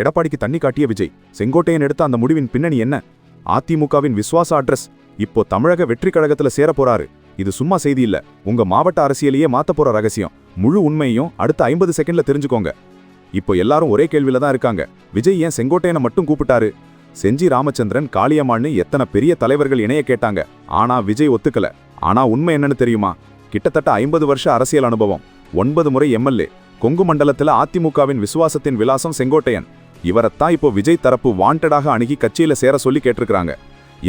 எடப்பாடிக்கு தண்ணி காட்டிய விஜய் செங்கோட்டையன் எடுத்த அந்த முடிவின் பின்னணி என்ன? அதிமுகவின் விசுவாச அட்ரஸ். இப்போ தமிழக வெற்றி கழகத்துல சேர போறாரு. இது சும்மா செய்தி இல்ல. உங்க மாவட்ட அரசியலையே மாத்த போற ரகசியம். முழு உண்மையையும் அடுத்த ஐம்பது செகண்ட்ல தெரிஞ்சுக்கோங்க. இப்போ எல்லாரும் ஒரே கேள்வியில தான் இருக்காங்க. விஜய் ஏன் செங்கோட்டையனை மட்டும் கூப்பிட்டாரு? செஞ்சி ராமச்சந்திரன் காளியம்மான்னு எத்தனை பெரிய தலைவர்கள் இணைய கேட்டாங்க. ஆனா விஜய் ஒத்துக்கல. ஆனா உண்மை என்னன்னு தெரியுமா? கிட்டத்தட்ட ஐம்பது வருஷ அரசியல் அனுபவம். ஒன்பது முறை எம்எல்ஏ. கொங்கு மண்டலத்துல அதிமுகவின் விசுவாசத்தின் விலாசம் செங்கோட்டையன். இவரைத்தான் இப்போ விஜய் தரப்பு வாண்டடாக அணுகி கட்சியில் சேர சொல்லி கேட்டிருக்கிறாங்க.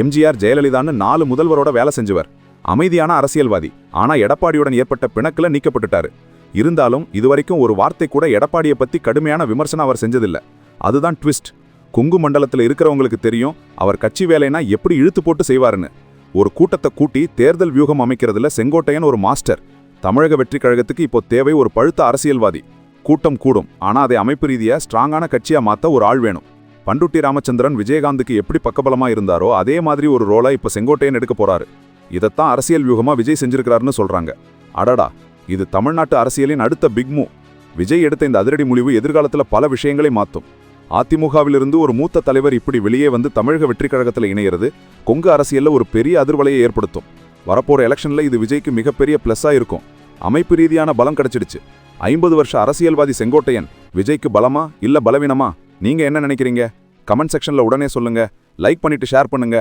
எம்ஜிஆர் ஜெயலலிதான்னு நாலு முதல்வரோட வேலை செஞ்சவர். அமைதியான அரசியல்வாதி. ஆனா எடப்பாடியுடன் ஏற்பட்ட பிணக்கில் நீக்கப்பட்டுட்டாரு. இருந்தாலும் இதுவரைக்கும் ஒரு வார்த்தை கூட எடப்பாடியை பத்தி கடுமையான விமர்சனம் அவர் செஞ்சதில்ல. அதுதான் ட்விஸ்ட் குங்கு மண்டலத்தில் இருக்கிறவங்களுக்கு தெரியும் அவர் கட்சி வேலைனா எப்படி இழுத்து போட்டு செய்வாருன்னு. ஒரு கூட்டத்தை கூட்டி தேர்தல் வியூகம் அமைக்கிறதுல செங்கோட்டையன் ஒரு மாஸ்டர். தமிழக வெற்றி கழகத்துக்கு இப்போ தேவை ஒரு பழுத்த அரசியல்வாதி. கூட்டம் கூடும். ஆனா அதை அமைப்பு ரீதியாக ஸ்ட்ராங்கான கட்சியா மாத்த ஒரு ஆள் வேணும். பண்டுட்டி ராமச்சந்திரன் விஜயகாந்துக்கு எப்படி பக்கபலமா இருந்தாரோ அதே மாதிரி ஒரு ரோலை இப்ப செங்கோட்டையன் எடுக்க போறாரு. இதைத்தான் அரசியல் வியூகமா விஜய் செஞ்சிருக்கிறாருன்னு சொல்றாங்க. அடடா இது தமிழ்நாட்டு அரசியலின் அடுத்த பிக் விஜய் எடுத்த இந்த அதிரடி முடிவு எதிர்காலத்துல பல விஷயங்களை மாத்தும். அதிமுகவிலிருந்து ஒரு மூத்த தலைவர் இப்படி வெளியே வந்து தமிழக வெற்றிக் கழகத்தில் இணையிறது கொங்கு அரசியல்ல ஒரு பெரிய அதிர்வலையை ஏற்படுத்தும். வரப்போற எலெக்ஷன்ல இது விஜய்க்கு மிகப்பெரிய ப்ளஸ்ஸாக இருக்கும். அமைப்பு ரீதியான பலம் கிடைச்சிடுச்சு. ஐம்பது வருஷ அரசியல்வாதி செங்கோட்டையன் விஜய்க்கு பலமா இல்ல பலவீனமா? நீங்க என்ன நினைக்கிறீங்க? கமெண்ட் செக்ஷன்ல உடனே சொல்லுங்க. லைக் பண்ணிட்டு ஷேர் பண்ணுங்க.